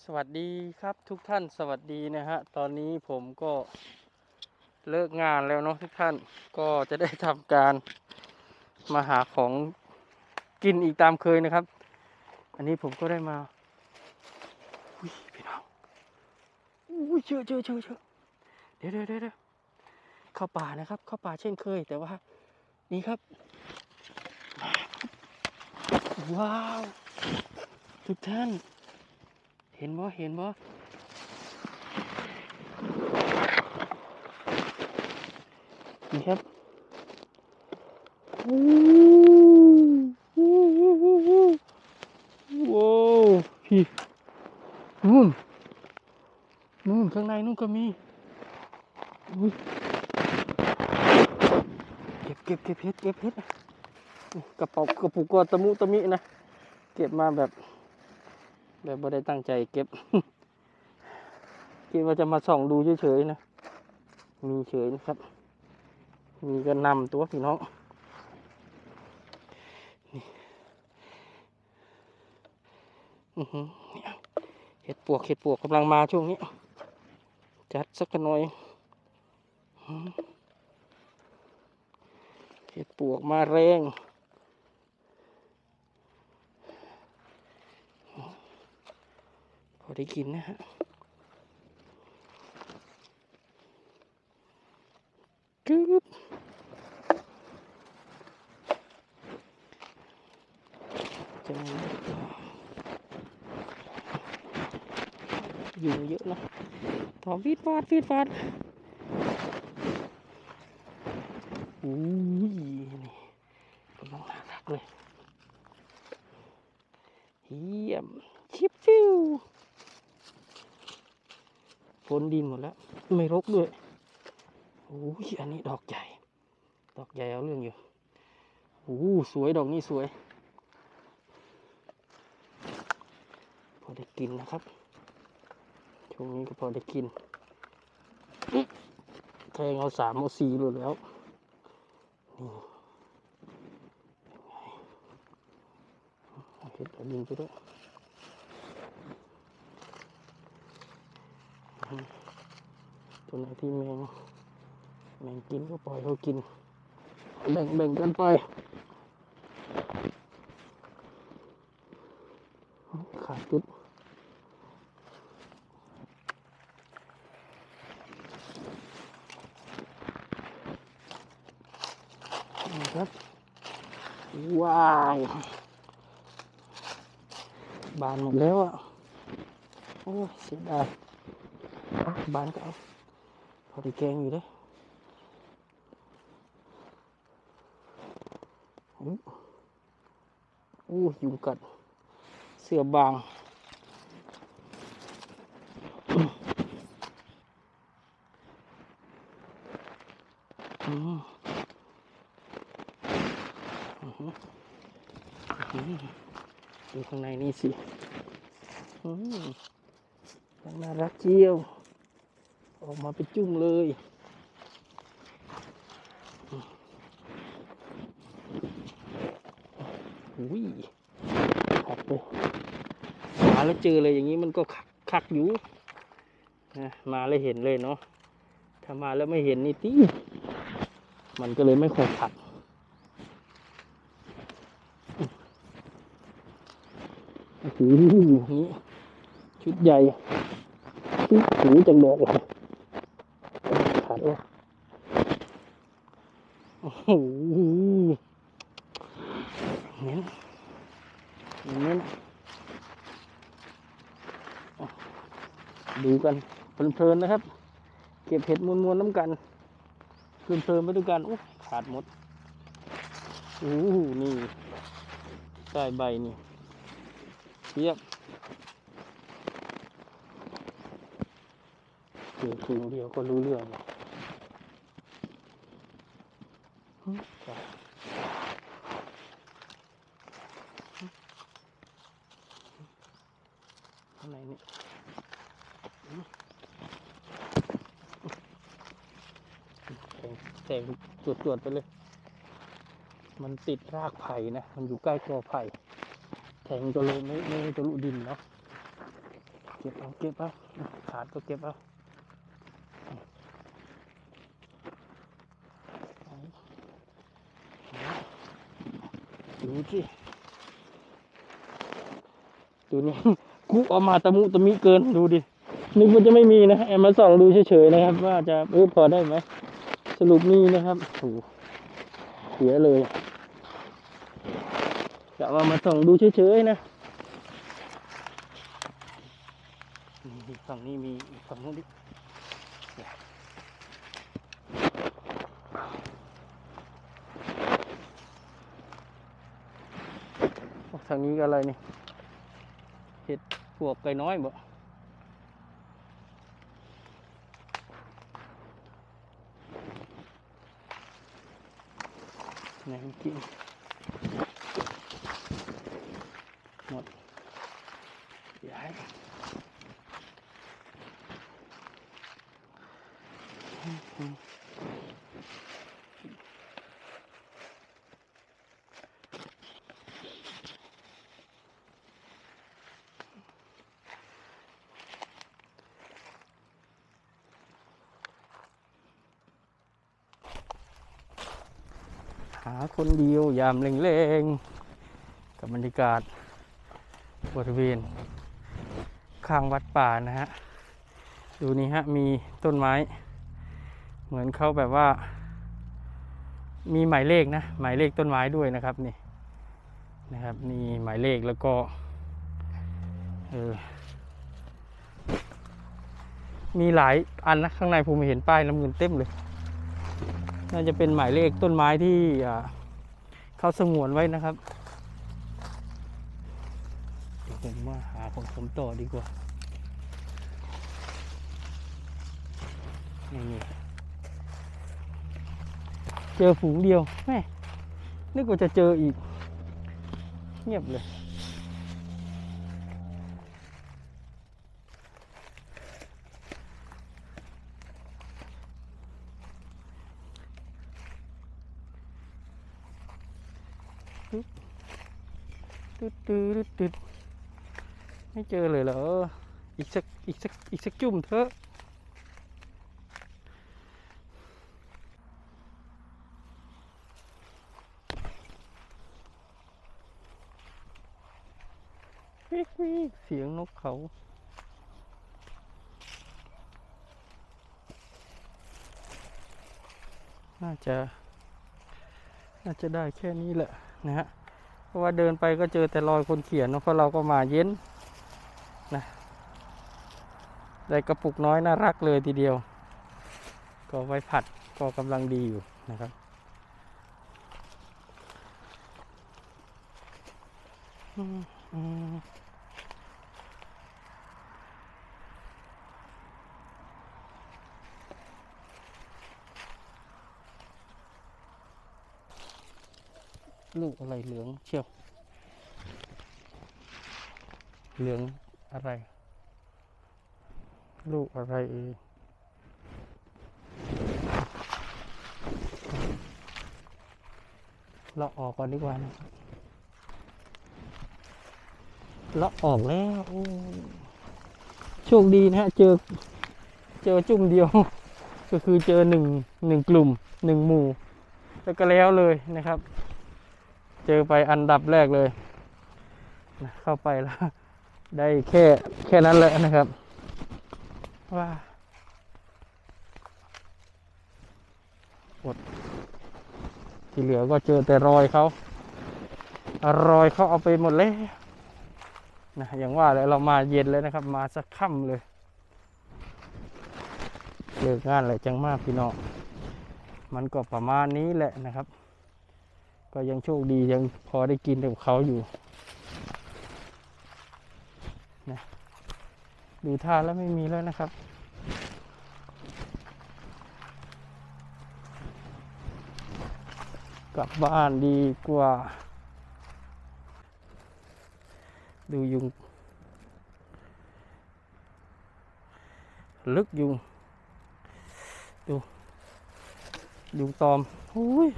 สวัสดีครับทุกท่านสวัสดีนะฮะ ตอนนี้ผมก็เลิกงานแล้วเนาะทุกท่านก็จะได้ทำการมาหาของกินอีกตามเคยนะครับ อันนี้ผมก็ได้มาอุ้ยพี่น้องอุ้ยเจอเจอเจอเจอเดี๋ยวเดี๋ยวเดี๋ยวเดี๋ยวเข้าป่านะครับ เข้าป่าเช่นเคย แต่ว่า นี่ครับ ว้าว ทุกท่าน ห็นบ่เห็นบ่นี่ครับวู้วู้วู้วู้วู้โว้วพี่นู่นนู่นข้างในนู่นก็มีเก็บเก็บเก็บเห็ดเก็บเห็ดนี่กระเป๋ากระปุกก็ตะมุตะมินะ เก็บมาแบบ แบบไม่ได้ตั้งใจเก็บคิดว่าจะมาส่องดูเฉยๆนะ มีเฉยนะครับ มีก็นำตัวพี่น้องนี่เห็ดปวกเห็ดปวกกำลังมาช่วงนี้ จัดสักหน่อยเห็ดปวกมาแรง พอ ได้กินนะฮะกึ๊บจะมีอยู่เยอะเนาะตอมฟีดฟาดฟีดฟาดอุ้ยนี่กำลังน่ารักเลยเยี่ยมชิบฟิว ฝนดินหมดแล้ว ไม่รกด้วยโอ้ยอันนี้ดอกใหญ่ ดอกใหญ่เอาเรื่องอยู่โอ้สวยดอกนี้สวย พอได้กินนะครับช่วงนี้ก็พอได้กินแทงเอาสามเอาสี่เลยแล้วนี่เป็นไงเอาเห็ดเอาดินไปด้วย ตัวไหนที่แมงแมงกินก็ปล่อยเขากิน แบ่งแบ่งกันไปขาดจุดครับ ว้าว บานหมดแล้วอะ โอ้ยเสียดาย บ้านเก็เอาพอดีแกงอยู่เด้อู้หูยุงกัด เสือบางอืมอือหือดูข้างในนี่สิอืมน่ารักเจียว ออกมาเป็นจุ้งเลย อุ้ยขัดเลยมาแล้วเจอเลยอย่างนี้มันก็คักคักอยู่นะมาแล้วเห็นเลยเนาะ ถ้ามาแล้วไม่เห็นนี่ตีมันก็เลยไม่ค่อยขัดโอ้โหนี่ชุดใหญ่หูหูจังดอกเลย ขาดวะโอ้โหเน้นเน้นดูกันเพลินๆนะครับ เก็บเห็ดมวนๆน้ำกันเพลินๆไปด้วยกันโอุ๊ยขาดหมดโอ้โหนี่ใต้ใบนี่เทียบเจอถุงเดียวก็รู้เรื่องเลยหึจ้ะหึ ข้างในนี่แทงจวดจวดๆไปเลย มันติดรากไผ่นะ มันอยู่ใกล้กอไผ่ แทงก็เลยไม่ไม่ทะลุดินเนาะ เก็บเอาเก็บเอาขาดก็เก็บเอา ดูสิตัวนี้กุเอามาตะมุตะมิเกินดูดินึกว่าจะไม่มีนะแอบมาส่องดูเฉยๆนะครับ ว่าจะเออพอได้ไหมสรุปนี่นะครับโอ้โหเสียเลยจะว่ามาส่องดูเฉยๆนะนี่ฝั่งนี้มีอีกฝั่งนู้นดิโอ้ทางนี้ก็อะไรนี่เห็ดพวกไก่น้อยบ่ไหนเมื่อกี้หมด คนเดียวยามเร่งๆ กับบรรยากาศบริเวณ ข้างวัดป่านะฮะ ดูนี่ฮะ มีต้นไม้ เหมือนเขาแบบว่า มีหมายเลขนะ หมายเลขต้นไม้ด้วยนะครับนี่นะครับนี่หมายเลขแล้วก็เออมีหลายอันนะ ข้างในผมเห็นป้ายน้ำเงินเต็มเลย น่าจะเป็นหมายเลขต้นไม้ที่เขาสงวนไว้นะครับเดี๋ยวผมมาหาของผมต่อดีกว่านี่นี่เจอฝูงเดียวแม่นึกว่าจะเจออีก เงียบเลย ตึ๊ดตึ๊ดตึ๊ดไม่เจอเลยเหรอ อีกสักอีกสักอีกสักจุ่มเถอะวิกวิกเสียงนกเขาน่าจะ น่าจะได้แค่นี้แหละ นะฮะเพราะว่าเดินไปก็เจอแต่รอยคนเขียนเพราะเราก็มาเย็นนะได้กระปุกน้อยน่ารักเลยทีเดียว ก็ไว้ผัดก็กำลังดีอยู่นะครับอืมอืม ลูกอะไรเหลืองเชียว เหลืองอะไร ลูกอะไรเอ่ยเราออกก่อนดีกว่านะครับเราออกแล้วโชคดีนะฮะ เจอ เจอจุ่มเดียว ก็คือเจอหนึ่งหนึ่งกลุ่มหนึ่งหมู่ แล้วก็แล้วเลยนะครับ เจอไปอันดับแรกเลยนะเข้าไปแล้ว ได้แค่แค่นั้นแหละนะครับ ว่าหมดที่เหลือก็เจอแต่รอยเขารอยเขาเอาไปหมดแล้วนะอย่างว่าเลยเรามาเย็นเลยนะครับ มาสักค่ำเลยเลิกงานเลยจังมากพี่น้องมันก็ประมาณนี้แหละนะครับ ก็ยังโชคดียังพอได้กินกับเขาอยู่นะดูท่าแล้วไม่มีแล้วนะครับ กลับบ้านดีกว่า ดูยุง ลึกยุง ดู ยุงตอมโอ้ย